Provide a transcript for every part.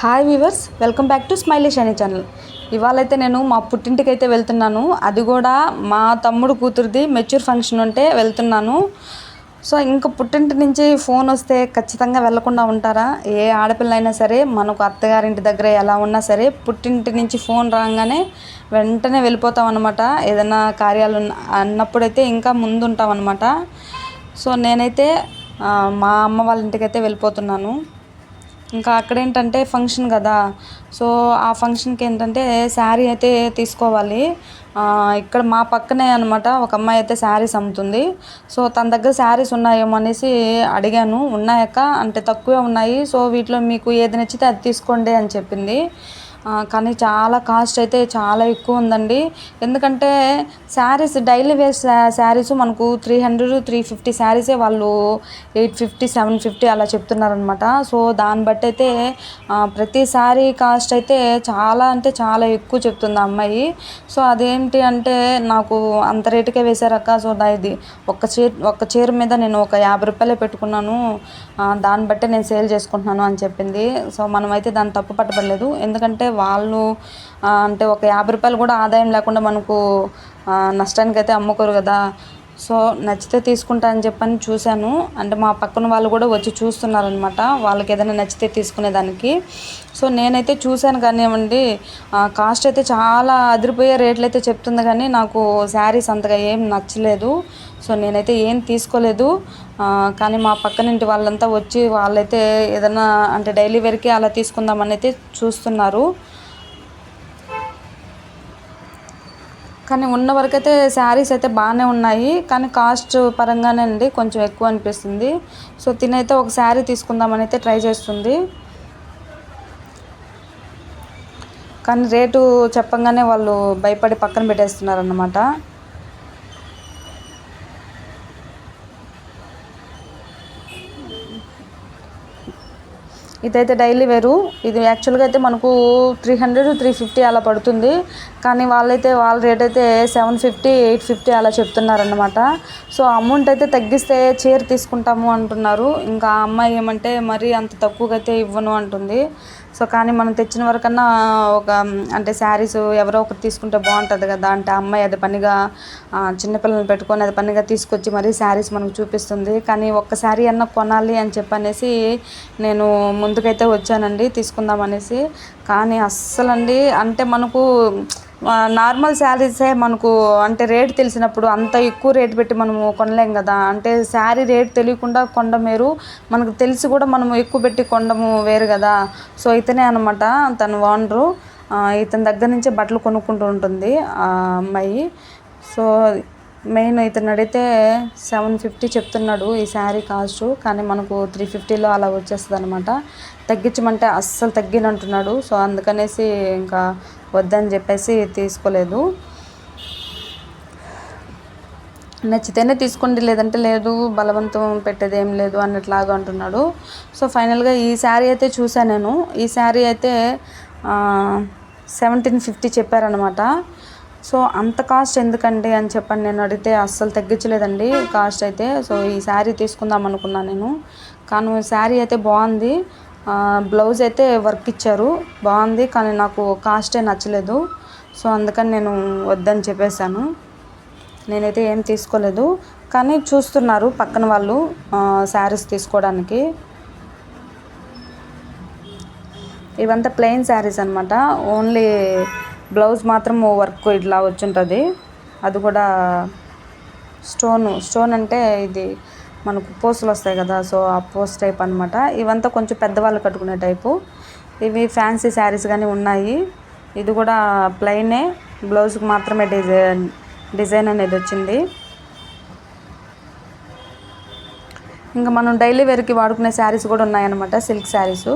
Hi weavers welcome back to Smilish అనే channel ఇవాళైతే నేను మా పుట్టింటికి అయితే వెళ్తున్నాను. అది కూడా మా తమ్ముడు కూతురిది మెచ్యూర్ ఫంక్షన్ ఉంటే వెళ్తున్నాను. సో ఇంకా పుట్టింటి నుంచి ఫోన్ వస్తే ఖచ్చితంగా వెళ్ళకుండా ఉంటారా? ఏ ఆడపిల్ల అయినా సరే మనకు అత్తగారింటి దగ్గర ఎలా ఉన్నా సరే పుట్టింటి నుంచి ఫోన్ రాగానే వెంటనే వెళ్ళిపోతాం అనమాట ఏదైనా కార్యాలు అన్నప్పుడైతే ఇంకా ముందు ఉంటాం అనమాట సో నేనైతే మా అమ్మ వాళ్ళ ఇంటికి అయితే వెళ్ళిపోతున్నాను. ఇంకా అక్కడ ఏంటంటే ఫంక్షన్ కదా. సో ఆ ఫంక్షన్కి ఏంటంటే శారీ అయితే తీసుకోవాలి. ఇక్కడ మా పక్కనే అనమాట ఒక అమ్మాయి అయితే శారీస్ అమ్ముతుంది సో తన దగ్గర శారీస్ ఉన్నాయేమో అనేసి అడిగాను. ఉన్నాయక్క అంటే తక్కువే ఉన్నాయి. సో వీటిలో మీకు ఏది నచ్చితే అది తీసుకోండి అని చెప్పింది. కానీ చాలా కాస్ట్ అయితే చాలా ఎక్కువ ఉందండి. ఎందుకంటే శారీస్ డైలీ వేర్ శారీస్ మనకు త్రీ హండ్రెడ్ త్రీ ఫిఫ్టీ శారీసే వాళ్ళు ఎయిట్ ఫిఫ్టీ సెవెన్ ఫిఫ్టీ అలా చెప్తున్నారనమాట సో దాన్ని బట్టి అయితే ప్రతి శారీ కాస్ట్ అయితే చాలా అంటే చాలా ఎక్కువ చెప్తుంది ఆ అమ్మాయి. సో అదేంటి అంటే నాకు అంత రేటుకే వేశారక్క. సో ఇది ఒక్క చీర ఒక్క చీర మీద నేను ఒక యాభై రూపాయలే పెట్టుకున్నాను. దాన్ని బట్టే నేను సేల్ చేసుకుంటున్నాను అని చెప్పింది. సో మనమైతే దాన్ని తప్పు పట్టబడలేదు. ఎందుకంటే వాళ్ళు అంటే ఒక యాభై రూపాయలు కూడా ఆదాయం లేకుండా మనకు నష్టానికి అయితే అమ్ముకోరు కదా. సో నచ్చితే తీసుకుంటా అని చెప్పని చూశాను. అంటే మా పక్కన వాళ్ళు కూడా వచ్చి చూస్తున్నారనమాట. వాళ్ళకి ఏదైనా నచ్చితే తీసుకునేదానికి సో నేనైతే చూశాను కానివ్వండి కాస్ట్ అయితే చాలా అదిరిపోయే రేట్లు అయితే చెప్తుంది కానీ నాకు శారీస్ అంతగా ఏం నచ్చలేదు. సో నేనైతే ఏం తీసుకోలేదు. కానీ మా పక్కనింటి వాళ్ళంతా వచ్చి వాళ్ళైతే ఏదైనా అంటే డైలీ వేర్కి అలా తీసుకుందామని అయితే చూస్తున్నారు. కానీ ఉన్న వరకైతే శారీస్ అయితే బాగానే ఉన్నాయి. కానీ కాస్ట్ పరంగానే అండి కొంచెం ఎక్కువ అనిపిస్తుంది. సో తినైతే ఒక శారీ తీసుకుందామని అయితే ట్రై చేస్తుంది. కానీ రేటు చెప్పంగానే వాళ్ళు భయపడి పక్కన పెట్టేస్తున్నారన్నమాట. ఇదైతే డైలీ వేరు. ఇది యాక్చువల్గా అయితే మనకు త్రీ హండ్రెడ్ త్రీ ఫిఫ్టీ అలా పడుతుంది. కానీ వాళ్ళైతే వాళ్ళ రేట్ అయితే సెవెన్ ఫిఫ్టీ ఎయిట్ ఫిఫ్టీ అలా చెప్తున్నారనమాట సో అమౌంట్ అయితే తగ్గిస్తే చీర తీసుకుంటాము అంటున్నారు. ఇంకా ఆ అమ్మాయి ఏమంటే మరీ అంత తక్కువగా అయితే ఇవ్వను అంటుంది. సో కానీ మనం తెచ్చిన వరకన్నా ఒక అంటే శారీస్ ఎవరో ఒకరు తీసుకుంటే బాగుంటుంది కదా. అంటే అమ్మాయి అది పనిగా చిన్నపిల్లల్ని పెట్టుకొని అది పనిగా తీసుకొచ్చి మరీ శారీస్ మనకు చూపిస్తుంది. కానీ ఒక్క శారీ అన్న కొనాలి అని చెప్పనేసి నేను ముందుకైతే వచ్చానండి తీసుకుందాం అనేసి. కానీ అస్సలండి అంటే మనకు నార్మల్ శారీసే మనకు అంటే రేట్ తెలిసినప్పుడు అంత ఎక్కువ రేట్ పెట్టి మనము కొనలేం కదా. అంటే శారీ రేట్ తెలియకుండా కొండం వేరు మనకు తెలిసి కూడా మనము ఎక్కువ పెట్టి కొండము వేరు కదా. సో ఇతనే అనమాట తను ఓనరు. ఇతని దగ్గర నుంచే బట్టలు కొనుక్కుంటూ ఉంటుంది ఆ అమ్మాయి. సో మెయిన్ ఇతను అడిగితే సెవెన్ ఫిఫ్టీ చెప్తున్నాడు ఈ శారీ కాస్ట్ కానీ మనకు త్రీ ఫిఫ్టీలో అలా వచ్చేస్తుంది అనమాట తగ్గించమంటే అస్సలు తగ్గినంటున్నాడు సో అందుకనేసి ఇంకా వద్దని చెప్పేసి తీసుకోలేదు. నచ్చితేనే తీసుకోండి లేదంటే లేదు బలవంతం పెట్టేది ఏం లేదు అన్నట్లాగా అంటున్నాడు. సో ఫైనల్గా ఈ శారీ అయితే చూశాను నేను. ఈ శారీ అయితే సెవెంటీన్ ఫిఫ్టీ చెప్పారనమాట సో అంత కాస్ట్ ఎందుకండి అని చెప్పని నేను అడిగితే అస్సలు తగ్గించలేదండి కాస్ట్ అయితే. సో ఈ శారీ తీసుకుందాం అనుకున్నాను నేను. కానీ శారీ అయితే బాగుంది. బ్లౌజ్ అయితే వర్క్ ఇచ్చారు. బాగుంది కానీ నాకు కాస్టే నచ్చలేదు. సో అందుకని నేను వద్దని చెప్పేశాను. నేనైతే ఏం తీసుకోలేదు. కానీ చూస్తున్నారు పక్కన వాళ్ళు శారీస్ తీసుకోవడానికి. ఇవంతా ప్లెయిన్ శారీస్ అనమాట ఓన్లీ బ్లౌజ్ మాత్రం వర్క్ ఇట్లా వచ్చుంటుంది. అది కూడా స్టోన్ స్టోన్ అంటే ఇది మనకు పోస్టులు వస్తాయి కదా సో ఆ పోస్ట్ టైప్ అనమాట ఇవంతా కొంచెం పెద్దవాళ్ళు కట్టుకునే టైపు. ఇవి ఫ్యాన్సీ శారీస్ కానీ ఉన్నాయి. ఇది కూడా ప్లెయినే బ్లౌజ్కి మాత్రమే డిజైన్ డిజైన్ అనేది వచ్చింది. ఇంకా మనం డైలీ వేర్కి వాడుకునే శారీస్ కూడా ఉన్నాయన్నమాట సిల్క్ శారీస్.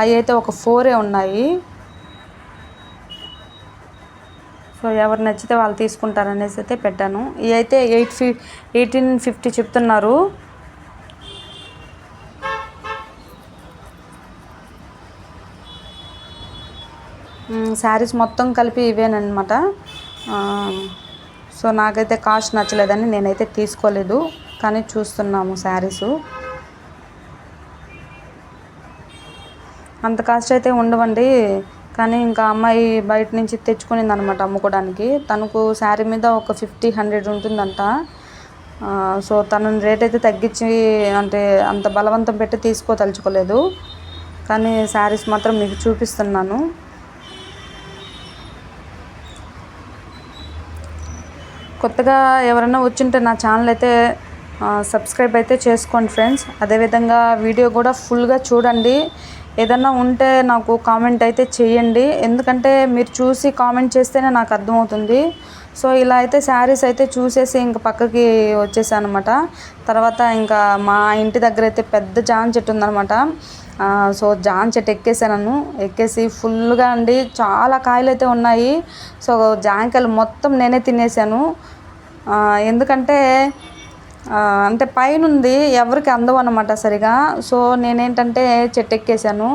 అవి అయితే ఒక ఫోరే ఉన్నాయి. సో ఎవరు నచ్చితే వాళ్ళు తీసుకుంటారనేసి అయితే పెట్టాను. ఇవి అయితే ఎయిట్ ఫి ఎయిటీన్ ఫిఫ్టీ చెప్తున్నారు. శారీస్ మొత్తం కలిపి ఇవేనమాట సో నాకైతే కాస్ట్ నచ్చలేదని నేనైతే తీసుకోలేదు కానీ చూస్తున్నాము శారీసు. అంత కాస్ట్ అయితే ఉండవండి. కానీ ఇంకా అమ్మాయి బయట నుంచి తెచ్చుకునింది అనమాట అమ్ముకోవడానికి తనకు శారీ మీద ఒక ఫిఫ్టీ హండ్రెడ్ ఉంటుందంట. సో తను రేట్ అయితే తగ్గించి అంటే అంత బలవంతం పెట్టి తీసుకోదలుచుకోలేదు కానీ శారీస్ మాత్రం మీకు చూపిస్తున్నాను. కొత్తగా ఎవరైనా వచ్చింటే నా ఛానల్ అయితే సబ్స్క్రైబ్ అయితే చేసుకోండి ఫ్రెండ్స్. అదేవిధంగా వీడియో కూడా ఫుల్గా చూడండి. ఏదన్నా ఉంటే నాకు కామెంట్ అయితే చేయండి. ఎందుకంటే మీరు చూసి కామెంట్ చేస్తేనే నాకు అర్థమవుతుంది. సో ఇలా అయితే శారీస్ అయితే చూసేసి ఇంక పక్కకి వచ్చేసాను అనమాట తర్వాత ఇంకా మా ఇంటి దగ్గర అయితే పెద్ద జాన్ చెట్టు ఉందనమాట సో జాన్ చెట్టు ఎక్కేసాను ఎక్కేసి ఫుల్గా అండి. చాలా కాయలు అయితే ఉన్నాయి. సో జాంకాయలు మొత్తం నేనే తినేసాను. ఎందుకంటే అంటే పైన ఉంది ఎవరికి అందవు అనమాట సరిగా. సో నేనేంటంటే చెట్టు ఎక్కేసాను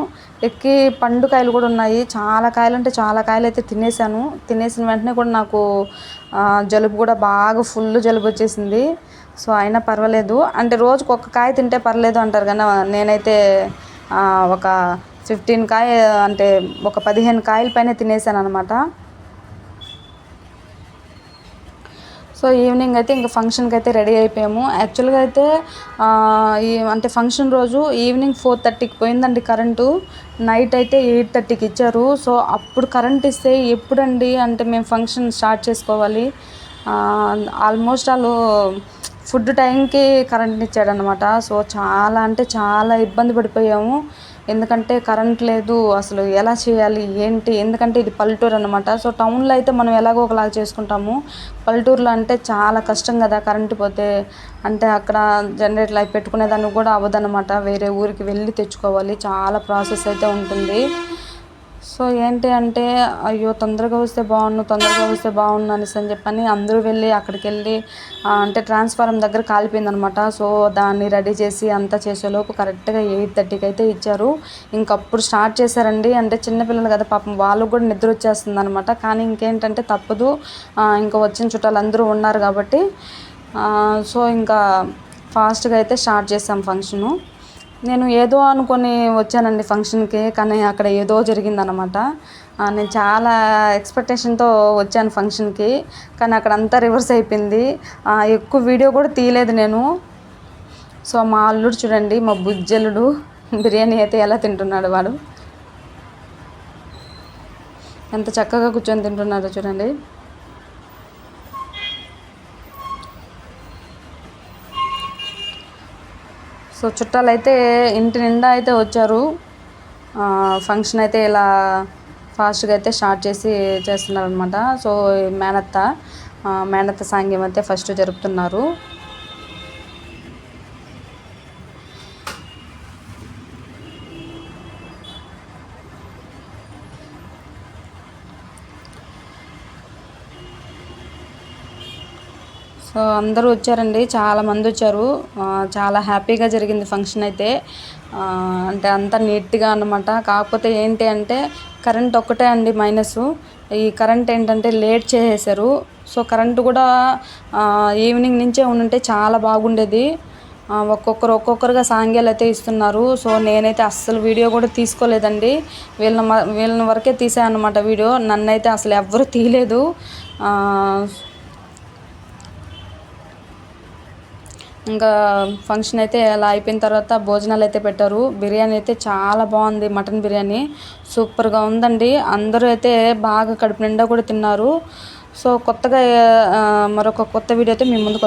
ఎక్కి పండు కాయలు కూడా ఉన్నాయి. చాలా కాయలు అంటే చాలా కాయలు అయితే తినేసాను తినేసిన వెంటనే కూడా నాకు జలుబు కూడా బాగా ఫుల్ జలుబు వచ్చేసింది. సో అయినా పర్వాలేదు. అంటే రోజుకు ఒక కాయ తింటే పర్లేదు అంటారు కానీ నేనైతే ఒక ఫిఫ్టీన్ కాయ అంటే ఒక పదిహేను కాయల పైన తినేసాను అనమాట సో ఈవినింగ్ అయితే ఇంకా ఫంక్షన్కి అయితే రెడీ అయిపోయాము. యాక్చువల్గా అయితే ఈ అంటే ఫంక్షన్ రోజు ఈవినింగ్ ఫోర్ థర్టీకి పోయిందండి కరెంటు నైట్ అయితే ఎయిట్ థర్టీకి ఇచ్చారు. సో అప్పుడు కరెంట్ ఇస్తే ఎప్పుడండి అంటే మేము ఫంక్షన్ స్టార్ట్ చేసుకోవాలి? ఆల్మోస్ట్ వాళ్ళు ఫుడ్ టైంకి కరెంట్ ఇచ్చాడనమాట సో చాలా అంటే చాలా ఇబ్బంది పడిపోయాము. ఎందుకంటే కరెంట్ లేదు అసలు ఎలా చేయాలి ఏంటి? ఎందుకంటే ఇది పల్లెటూరు అనమాట సో టౌన్లో అయితే మనం ఎలాగో ఒకలాగా చేసుకుంటాము. పల్లెటూరులో అంటే చాలా కష్టం కదా కరెంట్ పోతే. అంటే అక్కడ జనరేటర్ అవి పెట్టుకునేదానికి కూడా అవ్వదనమాట వేరే ఊరికి వెళ్ళి తెచ్చుకోవాలి. చాలా ప్రాసెస్ అయితే ఉంటుంది. సో ఏంటి అంటే అయ్యో తొందరగా వస్తే బాగుండు తొందరగా వస్తే బాగుండు అనేసి అని చెప్పని అందరూ వెళ్ళి అక్కడికి వెళ్ళి అంటే ట్రాన్స్ఫారం దగ్గర కాలిపోయింది అనమాట సో దాన్ని రెడీ చేసి అంతా చేసేలోపు కరెక్ట్గా ఎయిట్ థర్టీకి అయితే ఇచ్చారు. ఇంకప్పుడు స్టార్ట్ చేశారండి. అంటే చిన్నపిల్లలు కదా పాపం వాళ్ళకు కూడా నిద్ర వచ్చేస్తుంది అనమాట కానీ ఇంకేంటంటే తప్పదు. ఇంకా వచ్చిన చుట్టాలు అందరూ ఉన్నారు కాబట్టి సో ఇంకా ఫాస్ట్గా అయితే స్టార్ట్ చేసాం ఫంక్షను. నేను ఏదో అనుకొని వచ్చానండి ఫంక్షన్కి కానీ అక్కడ ఏదో జరిగిందనమాట నేను చాలా ఎక్స్పెక్టేషన్తో వచ్చాను ఫంక్షన్కి కానీ అక్కడ అంతా రివర్స్ అయిపోయింది. ఎక్కువ వీడియో కూడా తీయలేదు నేను. సో మా అల్లుడు చూడండి మా బుజ్జలుడు బిర్యానీ అయితే ఎలా తింటున్నాడు వాడు. ఎంత చక్కగా కూర్చొని తింటున్నాడో చూడండి. సో చుట్టాలు అయితే ఇంటి నిండా అయితే వచ్చారు. ఫంక్షన్ అయితే ఇలా ఫాస్ట్గా అయితే స్టార్ట్ చేసి చేస్తున్నారు అనమాట సో మేనత్త మేనత్త సాంగ్యం అయితే ఫస్ట్ జరుపుతున్నారు. అందరూ వచ్చారండి. చాలా మంది వచ్చారు. చాలా హ్యాపీగా జరిగింది ఫంక్షన్ అయితే. అంటే అంతా నీట్గా అన్నమాట. కాకపోతే ఏంటి అంటే కరెంట్ ఒక్కటే అండి మైనస్. ఈ కరెంట్ ఏంటంటే లేట్ చేసేసారు సో కరెంటు కూడా ఈవినింగ్ నుంచే ఉండుంటే చాలా బాగుండేది. ఒక్కొక్కరు ఒక్కొక్కరుగా సాంగ్యాలు అయితే ఇస్తున్నారు. సో నేనైతే అస్సలు వీడియో కూడా తీసుకోలేదండి. వీళ్ళని వీళ్ళని వరకే తీసాను అనమాట వీడియో. నన్నైతే అసలు ఎవ్వరు తీయలేదు. ఇంకా ఫంక్షన్ అయితే అలా అయిపోయిన తర్వాత భోజనాలు అయితే పెట్టారు. బిర్యానీ అయితే చాలా బాగుంది మటన్ బిర్యానీ. సూపర్గా ఉందండి. అందరూ అయితే బాగా కడుపు నిండా కూడా తిన్నారు. సో కొత్తగా మరొక కొత్త వీడియో అయితే మీ ముందుకు